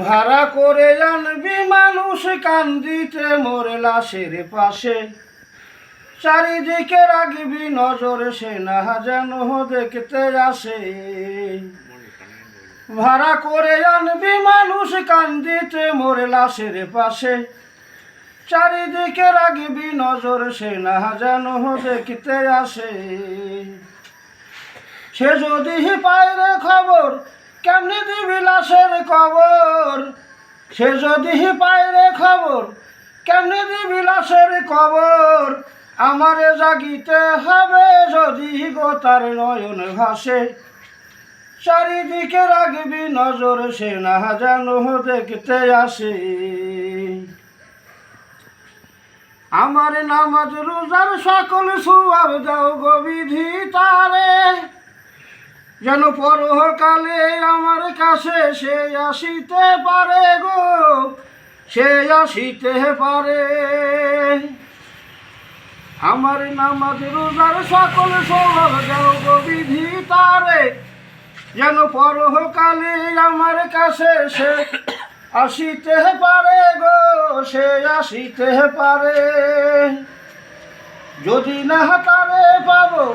ভাড়া করে আনবি মানুষ কান্দিতে মোরে লাশের পাশে। চারিদিকে রাখবি নজর, সে না যেন দেখতে আসে। ভাড়া করে আনবি মানুষ কান্দিতে মোরে লাশের পাশে। চারিদিকে রাখবি নজর, সে না যেন দেখতে আসে। সে যদি পায় রে খবর, কেমনি লাশের খবর সে যদি পায় রে খবর, কেমনি দিবি লাশের খবর আমারে জাগিতে হবে যদি গোতার নয়ন ভাসে। চারিদিকে রাখবি নজর, সে না যেন দেখতে আসে। আমার নামাজ, রোজার সকল সুয়াব দাও গবিধি তারে। যেন পরকালে আমার কাছে সে আসিতে পারে গো, সে আসিতে পারে। আমার নামাজ, রোজার সকল স্বভাব দাও গবিধি তারে, যেন পরকালে আমার কাছে সে আসিতে পারে গো, সে আসিতে পারে। যদি না তারে পাবো